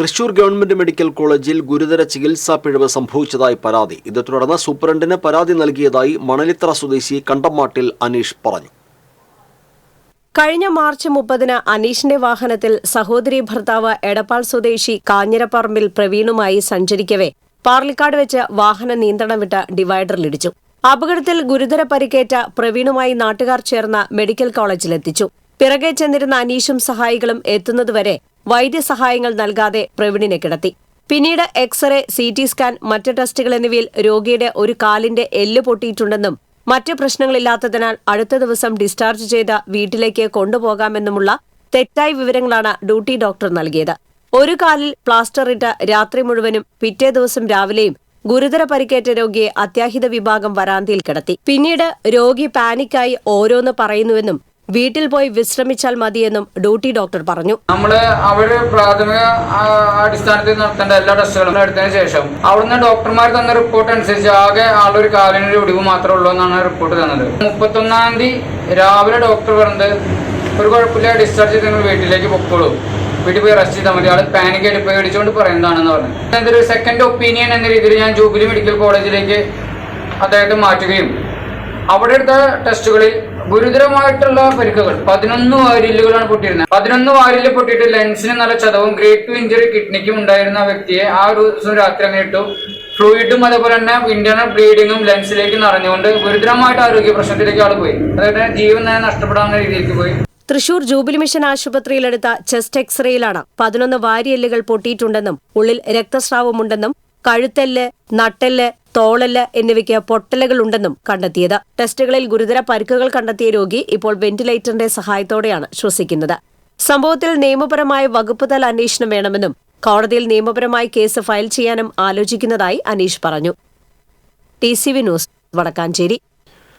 Thrissur government medical കോളേജിൽ ഗുരുതര ചികിത്സാ പിഴവ് സംഭവിച്ചതായി പരാതി. ഇതേ തുടർന്ന് സൂപ്രണ്ടിന് പരാതി നൽകിയതായി മണലിത്ര സ്വദേശി കണ്ടമാട്ടിൽ അനീഷ് പറഞ്ഞു. കഴിഞ്ഞ മാർച്ച് മുപ്പതിന് അനീഷിന്റെ വാഹനത്തിൽ സഹോദരി ഭർത്താവ് എടപ്പാൾ സ്വദേശി കാഞ്ഞിരപ്പറമ്പിൽ പ്രവീണുമായി സഞ്ചരിക്കവേ പാർലിക്കാട് വെച്ച് വാഹന നിയന്ത്രണം വിട്ട് ഡിവൈഡറിലിടിച്ചു അപകടത്തിൽ ഗുരുതര പരിക്കേറ്റ പ്രവീണുമായി നാട്ടുകാർ ചേർന്ന് മെഡിക്കൽ കോളേജിലെത്തിച്ചു. പിറകെ ചെന്നിരുന്ന അനീഷും സഹായികളും എത്തുന്നതുവരെ വൈദ്യസഹായങ്ങൾ നൽകാതെ പ്രവീണിനെ കിടത്തി. പിന്നീട് എക്സ്റേ സി ടി സ്കാൻ മറ്റ് ടെസ്റ്റുകൾ എന്നിവയിൽ രോഗിയുടെ ഒരു കാലിന്റെ എല്ല് പൊട്ടിയിട്ടുണ്ടെന്നും മറ്റ് പ്രശ്നങ്ങളില്ലാത്തതിനാൽ അടുത്ത ദിവസം ഡിസ്ചാർജ് ചെയ്ത് വീട്ടിലേക്ക് കൊണ്ടുപോകാമെന്നുമുള്ള തെറ്റായ വിവരങ്ങളാണ് ഡ്യൂട്ടി ഡോക്ടർ നൽകിയത്. ഒരു കാലിൽ പ്ലാസ്റ്റർ ഇട്ട് രാത്രി മുഴുവനും പിറ്റേ ദിവസം രാവിലെയും ഗുരുതര പരിക്കേറ്റ രോഗിയെ അത്യാഹിത വിഭാഗം വരാന്തിയിൽ കിടത്തി. പിന്നീട് രോഗി പാനിക്കായി ഓരോന്ന് പറയുന്നുവെന്നും വീട്ടിൽ പോയി വിശ്രമിച്ചാൽ മതിയെന്നും ഡ്യൂട്ടി ഡോക്ടർ പറഞ്ഞു. നമ്മൾ അവർ പ്രാഥമിക അടിസ്ഥാനത്തിൽ നടത്തേണ്ട എല്ലാ ടെസ്റ്റുകളും എടുത്തതിന് ശേഷം അവിടുന്ന് ഡോക്ടർമാർ തന്ന റിപ്പോർട്ട് അനുസരിച്ച് ആകെ ആളൊരു കാലിനൊരു ഒടിവ് മാത്രമേ ഉള്ളൂ എന്നാണ് റിപ്പോർട്ട് തന്നത്. മുപ്പത്തൊന്നാം തീയതി രാവിലെ ഡോക്ടർ പറഞ്ഞത് ഒരു കുഴപ്പമില്ല ഡിസ്ചാർജ് ചെയ്ത് നിങ്ങൾ വീട്ടിലേക്ക് പൊക്കോളൂ. വീട്ടിൽ പോയി റെസ്റ്റ് ചെയ്താൽ മതി. ആൾ പാനിക് ആയിട്ട് പേടിച്ചുകൊണ്ട് പറയുന്നതാണെന്ന് പറഞ്ഞു. എന്തൊരു സെക്കൻഡ് ഒപ്പീനിയൻ എന്ന രീതിയിൽ ഞാൻ ജൂബിലി മെഡിക്കൽ കോളേജിലേക്ക് അദ്ദേഹത്തെ മാറ്റുകയും അവിടെ എടുത്ത ടെസ്റ്റുകളിൽ ഗുരുതരമായിട്ടുള്ള പരിക്കുകൾ. പതിനൊന്ന് വാരില്ലുകളാണ് പൊട്ടിയിരുന്നത്. പതിനൊന്ന് വാരിൽ പൊട്ടിയിട്ട് ലെൻസിന് നല്ല ചതവും ഗ്രേറ്റ് ടു ഇഞ്ചറി കിഡ്നിക്കും ഉണ്ടായിരുന്ന വ്യക്തിയെ ആ ഒരു ദിവസം രാത്രി അങ്ങനെ ഫ്ലൂയിഡും അതേപോലെ തന്നെ ഇന്റർണൽ ബ്ലീഡിങ്ങും ലെൻസിലേക്ക് നിറഞ്ഞുകൊണ്ട് ഗുരുതരമായിട്ട് ആരോഗ്യ പ്രശ്നത്തിലേക്ക് ആൾ പോയി. അതായത് ജീവൻ തന്നെ നഷ്ടപ്പെടാവുന്ന രീതിയിലേക്ക് പോയി. തൃശൂർ ജൂബിലി മിഷൻ ആശുപത്രിയിലെടുത്ത ചെസ്റ്റ് എക്സ്റേയിലാണ് പതിനൊന്ന് വാരിയെല്ലുകൾ പൊട്ടിയിട്ടുണ്ടെന്നും ഉള്ളിൽ രക്തസ്രാവമുണ്ടെന്നും കഴുത്തെല്ല് നട്ടെല്ല് തോളൽ എന്നിവയ്ക്ക് പൊട്ടലുകൾ ഉണ്ടെന്നും കണ്ടെത്തിയത്. ടെസ്റ്റുകളിൽ ഗുരുതര പരിക്കുകൾ കണ്ടെത്തിയ രോഗി ഇപ്പോൾ വെന്റിലേറ്ററിന്റെ സഹായത്തോടെയാണ് ശ്വസിക്കുന്നത്. സംഭവത്തിൽ നിയമപരമായ വകുപ്പ് തല അന്വേഷണം വേണമെന്നും കോടതിയിൽ നിയമപരമായി കേസ് ഫയൽ ചെയ്യാനും ആലോചിക്കുന്നതായി അനീഷ് പറഞ്ഞു. T C V news Vadakkanchery.